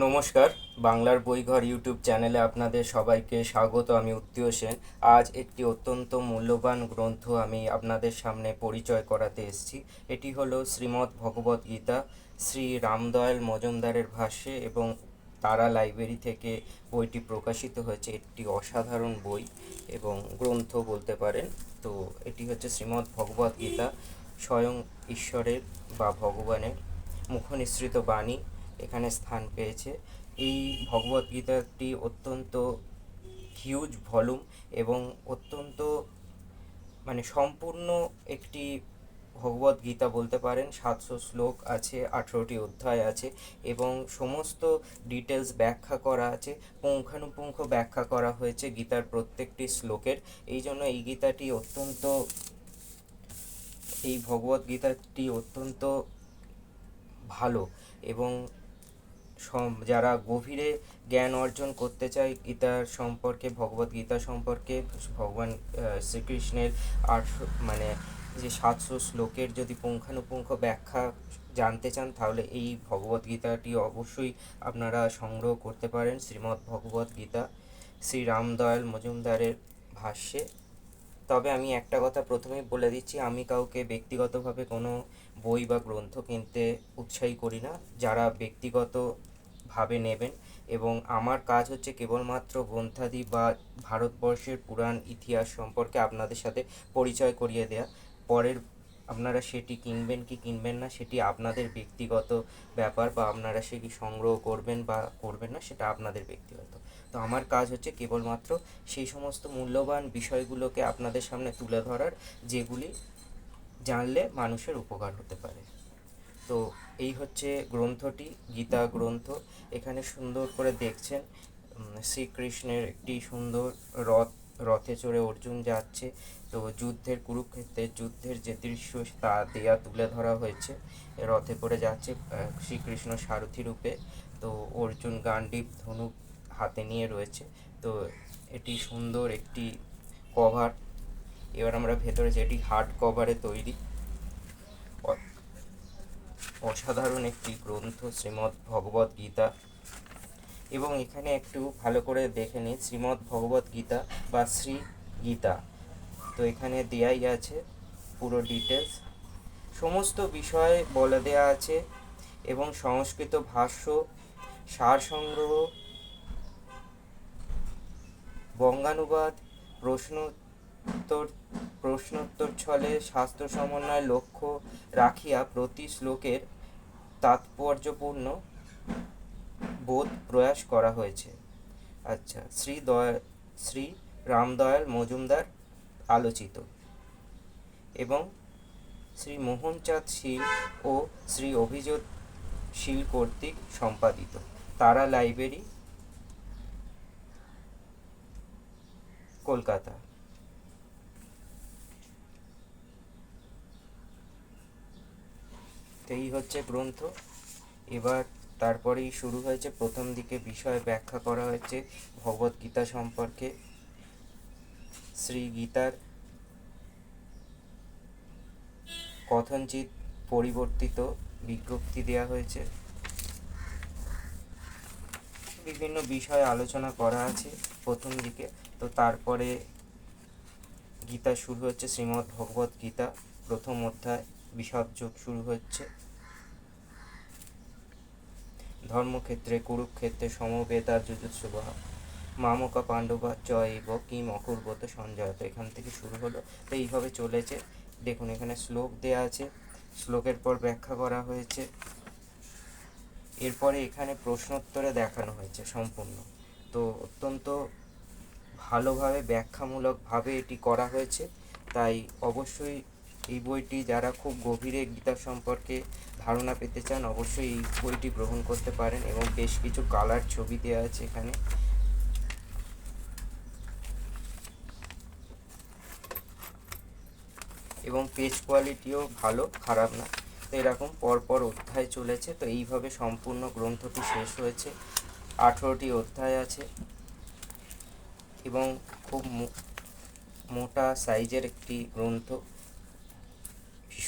নমস্কার, বাংলার বইঘর ইউটিউব চ্যানেলে আপনাদের সবাইকে স্বাগত, আমি উত্তীয় সেন। আজ একটি অত্যন্ত মূল্যবান গ্রন্থ আমি আপনাদের সামনে পরিচয় করাতে এসেছি। এটি হলো শ্রীমদ্ ভগবত গীতা, শ্রী রামদয়াল মজুমদারের ভাষ্যে এবং তারা লাইব্রেরি থেকে বইটি প্রকাশিত হয়েছে। একটি অসাধারণ বই এবং গ্রন্থ বলতে পারেন। তো এটি হচ্ছে শ্রীমদ্ ভগবত গীতা, স্বয়ং ঈশ্বরের বা ভগবানের মুখনিসৃত বাণী। এখানে স্থান পেয়েছে। এই ভগবত গীতাটি অত্যন্ত হিউজ ভলিউম এবং অত্যন্ত মানে সম্পূর্ণ একটি ভগবত গীতা বলতে পারেন। সাতশো শ্লোক আছে, আঠেরোটি অধ্যায় আছে এবং সমস্ত ডিটেলস ব্যাখ্যা করা আছে। পুঙ্খানুপুঙ্খ ব্যাখ্যা করা হয়েছে গীতার প্রত্যেকটি শ্লোকের। এই জন্য এই গীতাটি অত্যন্ত, এই ভগবত গীতাটি অত্যন্ত ভালো এবং যারা গভীরে জ্ঞান অর্জন করতে চায় গীতার সম্পর্কে, ভগবত গীতা সম্পর্কে, ভগবান শ্রীকৃষ্ণের আটশো মানে যে সাতশো শ্লোকের যদি পুঙ্খানুপুঙ্খ ব্যাখ্যা জানতে চান, তাহলে এই ভগবত গীতাটি অবশ্যই আপনারা সংগ্রহ করতে পারেন শ্রীমদ্ ভগবত গীতা, শ্রী রামদয়াল মজুমদারের ভাষ্যে। তবে আমি একটা কথা প্রথমেই বলে দিচ্ছি, আমি কাউকে ব্যক্তিগতভাবে কোনো বই বা গ্রন্থ কিনতে উৎসাহী করি না। যারা ব্যক্তিগতভাবে নেবেন এবং আমার কাজ হচ্ছে কেবলমাত্র গ্রন্থাদি বা ভারতবর্ষের পুরাণ ইতিহাস সম্পর্কে আপনাদের সাথে পরিচয় করিয়ে দেয়া। পরের আপনারা সেটি কিনবেন কি কিনবেন না সেটি আপনাদের ব্যক্তিগত ব্যাপার বা আপনারা সেটি সংগ্রহ করবেন বা করবেন না সেটা আপনাদের ব্যক্তিগত। তো আমার কাজ হচ্ছে কেবলমাত্র সেই সমস্ত মূল্যবান বিষয়গুলোকে আপনাদের সামনে তুলে ধরার, যেগুলি জানলে মানুষের উপকার হতে পারে। তো এই হচ্ছে গ্রন্থটি, গীতা গ্রন্থ। এখানে সুন্দর করে দেখছেন শ্রীকৃষ্ণের একটি সুন্দর রথ, রথে চড়ে অর্জুন যাচ্ছে। তো যুদ্ধের কুরুক্ষেত্রের যুদ্ধের যে দৃশ্য, তা দেয়া তুলে ধরা হয়েছে। রথে করে যাচ্ছে শ্রীকৃষ্ণ সারথি রূপে। তো অর্জুন গান্ডীব ধনুক হাতে নিয়ে রয়েছে। তো এটি সুন্দর একটি কভার এবার আমরা ভেতরে যে এটি হার্ড কভারে তৈরি অসাধারণ একটি গ্রন্থ, শ্রীমদ্ ভগবত গীতা। এবং এখানে একটু ভালো করে দেখে নিই, শ্রীমদ্ ভগবত গীতা বা শ্রী গীতা। তো এখানে দেয়াই আছে পুরো ডিটেলস সমস্ত বিষয় বলে দেয়া আছে এবং সংস্কৃত ভাষ্য, সার সংগ্রহ, বঙ্গানুবাদ প্রশ্নোত্তর প্রশ্নোত্তর ছলে শাস্ত্র সমন্বয় লক্ষ্য রাখিয়া প্রতি শ্লোকের তাৎপর্যপূর্ণ বোধ প্রয়াস করা হয়েছে। আচ্ছা শ্রী দয়া, শ্রী রামদয়াল মজুমদার আলোচিত এবং শ্রী মোহনচাঁদ শীল ও শ্রী অভিজিৎ শীল কর্তৃক সম্পাদিত। তারা লাইব্রেরি, কলকাতা। এই হচ্ছে গ্রন্থ। এবার তারপরেই শুরু হয়েছে, প্রথম দিকে বিষয় ব্যাখ্যা করা হয়েছে ভগবত গীতা সম্পর্কে। শ্রী গীতার কথনচিত পরিবর্তিত বিজ্ঞপ্তি দেওয়া হয়েছে। বিভিন্ন বিষয়ে আলোচনা করা আছে প্রথম দিকে। তো তারপরে গীতা শুরু হচ্ছে, শ্রীমদ্ ভগবত গীতা, প্রথম অধ্যায়। বিশদ যোগ শুরু হচ্ছে। ধর্মক্ষেত্রে, কুরুক্ষেত্রে সমবেদা যুজুৎসুবাহ। মামকা পাণ্ডবা, জয় এব কিম অকুর্বত তো এখান থেকে শুরু হলো। তো এইভাবে চলেছে। দেখুন, এখানে শ্লোক দেয়া আছে। শ্লোকের পর ব্যাখ্যা করা হয়েছে। এরপরে এখানে প্রশ্নোত্তরে দেখানো হয়েছে সম্পূর্ণ। তো অত্যন্ত ভালোভাবে ব্যাখ্যামূলকভাবে এটি করা হয়েছে। তাই অবশ্যই এই বইটি যারা খুব গভীরে গীতা সম্পর্কে ধারণা পেতে চান, অবশ্যই এই বইটি গ্রহণ করতে পারেন এবং বেশ কিছু কালার ছবি দেওয়া আছে এখানে। এবং পেজ কোয়ালিটিও ভালো, খারাপ না। তো এরকম পরপর অধ্যায় চলেছে, তো এইভাবে সম্পূর্ণ গ্রন্থটি শেষ হয়েছে। আঠেরোটি অধ্যায় আছে এবং খুব মোটা সাইজের একটি গ্রন্থ।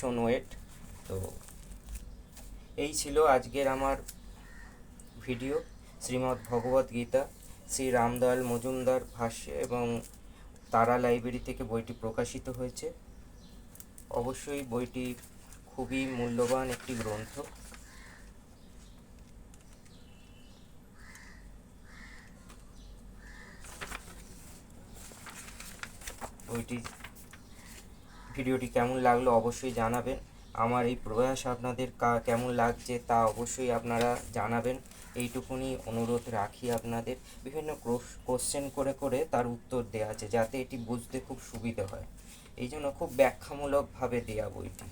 ভীষণ ওয়েট তো এই ছিল আজকের আমার ভিডিও শ্রীমদ্ ভগবত গীতা, শ্রী রামদয়াল মজুমদার ভাষ্য এবং তারা লাইব্রেরি থেকে বইটি প্রকাশিত হয়েছে। অবশ্যই বইটি খুবই মূল্যবান একটি গ্রন্থ। বইটি ভিডিওটি কেমন লাগল অবশ্যই জানাবেন। আমার এই প্রয়াস আপনাদের কেমন লাগছে তা অবশ্যই আপনারা জানাবেন। এইটুকুনি অনুরোধ রাখি আপনাদের। বিভিন্ন কোশ্চেন করে করে তার উত্তর দেওয়া আছে যাতে এটি বুঝতে খুব সুবিধে হয়। এই জন্য খুব ব্যাখ্যামূলকভাবে দেয়া বইটি।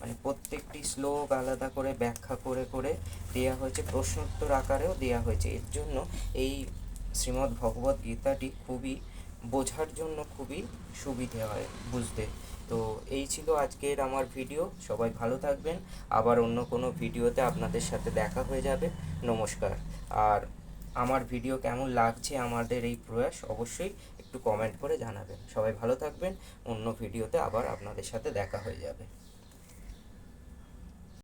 মানে প্রত্যেকটি শ্লোক আলাদা করে ব্যাখ্যা করে করে দেয়া হয়েছে, প্রশ্নোত্তর আকারেও দেয়া হয়েছে। এর জন্য এই শ্রীমদ্ ভগবত গীতাটি খুবই বোঝার জন্য খুবই সুবিধে হয় বুঝতে। তো এই ছিল আজকের আমার ভিডিও। সবাই ভালো থাকবেন। আবার অন্য কোনো ভিডিওতে আপনাদের সাথে দেখা হয়ে যাবে। নমস্কার। আর আমার ভিডিও কেমন লাগছে আমাদের এই প্রয়াস অবশ্যই একটু কমেন্ট করে জানাবেন। সবাই ভালো থাকবেন। অন্য ভিডিওতে আবার আপনাদের সাথে দেখা হয়ে যাবে।